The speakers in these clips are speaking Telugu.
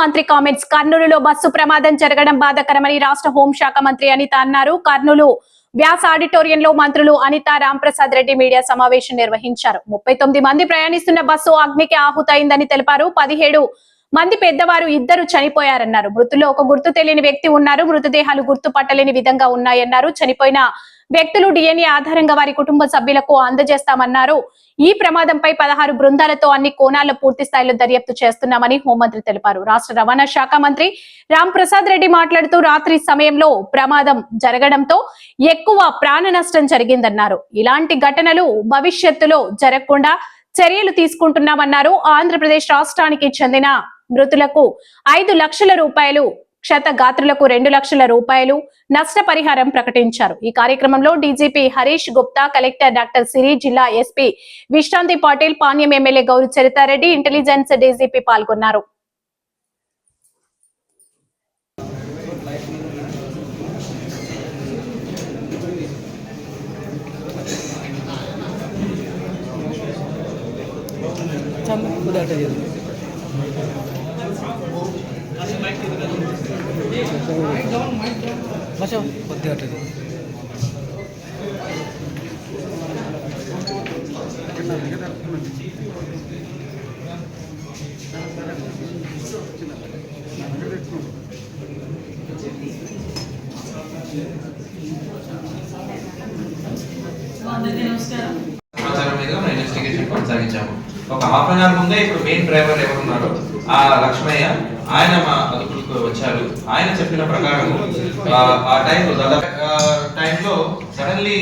మంత్రి కామెంట్స్. కర్నూలులో బస్సు ప్రమాదం జరగడం బాధాకరమని రాష్ట్ర హోంశాఖ మంత్రి అనిత అన్నారు. కర్నూలు వ్యాస ఆడిటోరియంలో మంత్రులు అనిత రాంప్రసాద్ రెడ్డి మీడియా సమావేశం నిర్వహించారు. ముప్పై మంది ప్రయాణిస్తున్న బస్సు అగ్నికి ఆహుతయిందని తెలిపారు. పదిహేడు మంది పెద్దవారు ఇద్దరు చనిపోయారన్నారు. మృతుల్లో ఒక గుర్తు తెలియని వ్యక్తి ఉన్నారు. మృతదేహాలు గుర్తుపట్టలేని విధంగా ఉన్నాయన్నారు. చనిపోయిన వ్యక్తులు డిఎన్ఏ ఆధారంగా వారి కుటుంబ సభ్యులకు అందజేస్తామన్నారు. ఈ ప్రమాదంపై పదహారు బృందాలతో అన్ని కోణాల్లో పూర్తి స్థాయిలో దర్యాప్తు చేస్తున్నామని హోంమంత్రి తెలిపారు. రాష్ట్ర రవాణా శాఖ మంత్రి రామ్ ప్రసాద్ రెడ్డి మాట్లాడుతూ రాత్రి సమయంలో ప్రమాదం జరగడంతో ఎక్కువ ప్రాణ నష్టం జరిగిందన్నారు. ఇలాంటి ఘటనలు భవిష్యత్తులో జరగకుండా చర్యలు తీసుకుంటున్నామన్నారు. ఆంధ్రప్రదేశ్ రాష్ట్రానికి చెందిన మృతులకు ఐదు లక్షల రూపాయలు క్షతగాత్రులకు రెండు లక్షల రూపాయలు నష్టపరిహారం ప్రకటించారు. ఈ కార్యక్రమంలో DGP Harish Gupta collector doctor Siri జిల్లా SP Vishranthi Patil Panyam MLA Gowri Charitha Reddy intelligence DGP పాల్గొన్నారు. కొద్దిగా అటు నమస్కారం. ప్రచారం మీద మనం ఇన్వెస్టిగేషన్ కొనసాగించాము. ఒక హాఫ్ అన్ అవర్ ముందే ఇప్పుడు మెయిన్ డ్రైవర్ ఎవరున్నారో ఆ లక్ష్మయ్య ఆయన మా అదుపులకు వచ్చారు. ఆయన చెప్పిన ప్రకారం ఆ టైంలో దాదాపు టైంలో సడన్లీ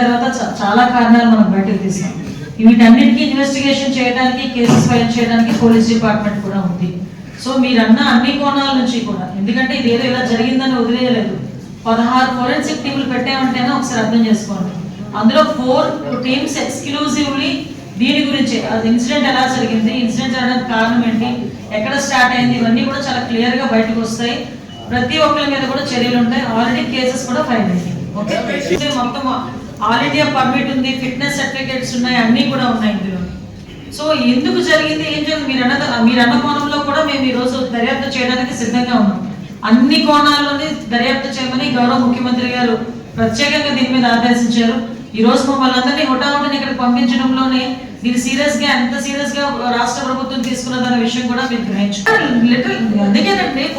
తర్వాత చాలా కారణాలు మనం బయటకు తీసాం. వీటన్నిటికీ ఇన్వెస్టిగేషన్ చేయడానికి కేసెస్ ఫైల్ చేయడానికి పోలీస్ డిపార్ట్మెంట్ కూడా ఉంది. సో మీరన్న అన్ని కోణాల నుంచి కూడా ఎందుకంటే ఇది ఏదో ఇలా జరిగిందని వదిలేయలేదు. పదహారు ఫోరెన్సిక్ టీములు పెట్టామంటేనే ఒకసారి అర్థం చేసుకోండి. అందులో ఫోర్ టీమ్స్ ఎక్స్క్లూజివ్లీ దీని గురించి అది ఇన్సిడెంట్ ఎలా జరిగింది ఇన్సిడెంట్ జరగడానికి కారణం ఏంటి ఎక్కడ స్టార్ట్ అయింది ఇవన్నీ కూడా చాలా క్లియర్గా బయటకు వస్తాయి. ప్రతి ఒక్కరి మీద కూడా చర్యలు ఉంటాయి. ఆల్రెడీ కేసెస్ కూడా ఫైల్ అయ్యాయి ఓకే మొత్తం ఆల్ ఇండియా పర్మిట్ ఉంది ఫిట్నెస్ సర్టిఫికేట్స్ ఉన్నాయి అన్నీ కూడా ఉన్నాయి ఇందులో. సో ఎందుకు జరిగింది ఏం జరిగింది మీరు అన్న మీరు అన్న కోణంలో కూడా మేము ఈ రోజు దర్యాప్తు చేయడానికి సిద్ధంగా ఉన్నాం. అన్ని కోణాల్లోనే దర్యాప్తు చేయమని గౌరవ ముఖ్యమంత్రి గారు ప్రత్యేకంగా దీని మీద ఆదేశించారు. ఈ రోజు మమ్మల్ని అందరినీ హుటాహుటిని ఇక్కడికి పంపించడంలోనే దీన్ని సీరియస్గా ఎంత సీరియస్గా రాష్ట్ర ప్రభుత్వం తీసుకున్నదన్న విషయం కూడా మీరు గ్రహించుకోవాలి. లిటిల్ అందుకేనండి